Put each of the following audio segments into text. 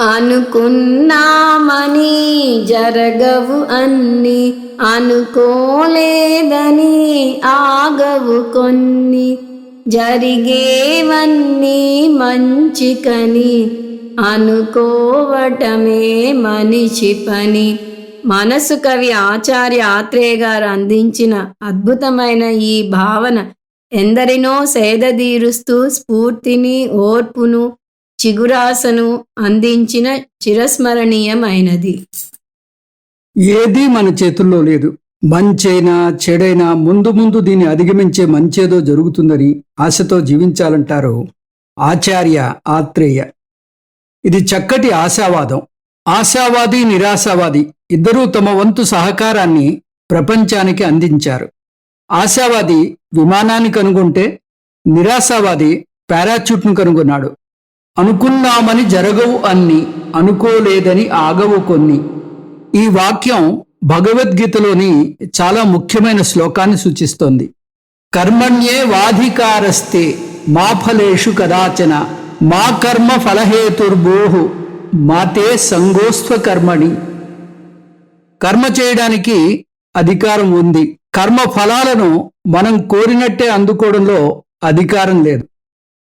అనుకున్నామని జరగవు అన్ని అనుకోలేదని ఆగవు కొన్ని. జరిగేవన్నీ మంచికని అనుకోవటమే మనిషి పని. మనసు కవి ఆచార్య ఆత్రేయ గారు అందించిన అద్భుతమైన ఈ భావన ఎందరినో సేదదీరుస్తూ స్ఫూర్తిని ఓర్పును చిగురాసను అందించిన చిరస్మరణీయమైనది. ఏదీ మన చేతుల్లో లేదు. మంచైనా చెడైనా ముందు ముందు దీన్ని అధిగమించే మంచేదో జరుగుతుందని ఆశతో జీవించాలంటారు ఆచార్య ఆత్రేయ. ఇది చక్కటి ఆశావాదం. ఆశావాది నిరాశావాది ఇద్దరూ తమ వంతు సహకారాన్ని ప్రపంచానికి అందించారు. ఆశావాది విమానాన్ని కనుగొంటే నిరాశావాది పారాచ్యూట్ను కనుగొన్నాడు. అనుకున్నామని జరగవు అన్ని అనుకోలేదని ఆగవు కొన్ని. ఈ వాక్యం భగవద్గీతలోని చాలా ముఖ్యమైన శ్లోకాన్ని సూచిస్తోంది. కర్మణ్యే వాధికారస్తే మా ఫలేషు కదాచన మా కర్మ ఫలహేతుర్భోహు మాతే సంగోస్వ కర్మణి. కర్మ చేయడానికి అధికారం ఉంది. కర్మ ఫలాలను మనం కోరినట్టే అందుకోవడంలో అధికారం లేదు.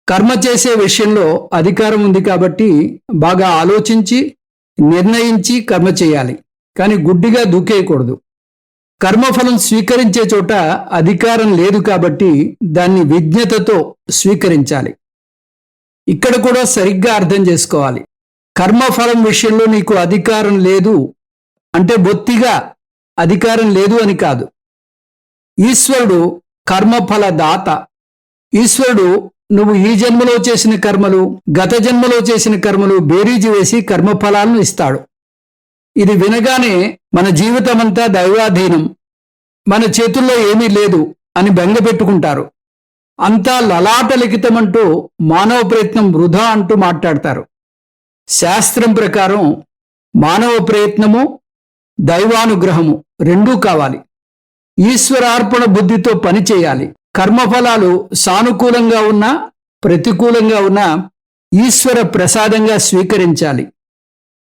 కర్మ చేసే విషయంలో అధికారం ఉంది కాబట్టి బాగా ఆలోచించి నిర్ణయించి కర్మ చేయాలి. కానీ గుడ్డిగా దూకేయకూడదు. కర్మఫలం స్వీకరించే చోట అధికారం లేదు కాబట్టి దాన్ని విజ్ఞతతో స్వీకరించాలి. ఇక్కడ కూడా సరిగ్గా అర్థం చేసుకోవాలి. కర్మఫలం విషయంలో నీకు అధికారం లేదు అంటే బొత్తిగా అధికారం లేదు అని కాదు. ఈశ్వరుడు కర్మఫల దాత ఈశ్వరుడు నువ్వు ఈ జన్మలో చేసిన కర్మలు గత జన్మలో చేసిన కర్మలు బేరీజు వేసి కర్మఫలాలను ఇస్తాడు. ఇది వినగానే మన జీవితమంతా దైవాధీనం. మన చేతుల్లో ఏమీ లేదు అని బెంగపెట్టుకుంటారు అంతా లలాట లిఖితమంటూ మానవ ప్రయత్నం వృధా అంటూ మాట్లాడతారు. శాస్త్రం ప్రకారం మానవ ప్రయత్నము దైవానుగ్రహము రెండూ కావాలి. ఈశ్వరార్పణ బుద్ధితో పని చేయాలి. కర్మఫలాలు సానుకూలంగా ఉన్నా ప్రతికూలంగా ఉన్నా ఈశ్వర ప్రసాదంగా స్వీకరించాలి.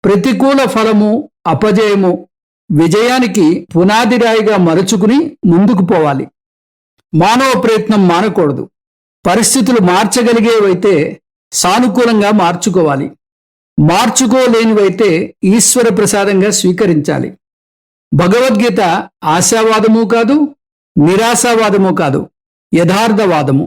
ప్రతికూల ఫలము అపజయము విజయానికి పునాదిరాయిగా మరుచుకుని ముందుకు పోవాలి. మానవ ప్రయత్నం మానకూడదు. పరిస్థితులు మార్చగలిగేవైతే సానుకూలంగా మార్చుకోవాలి. మార్చుకోలేనివైతే ఈశ్వర ప్రసాదంగా స్వీకరించాలి. భగవద్గీత ఆశావాదము కాదు నిరాశావాదము కాదు. యథార్థవాదము.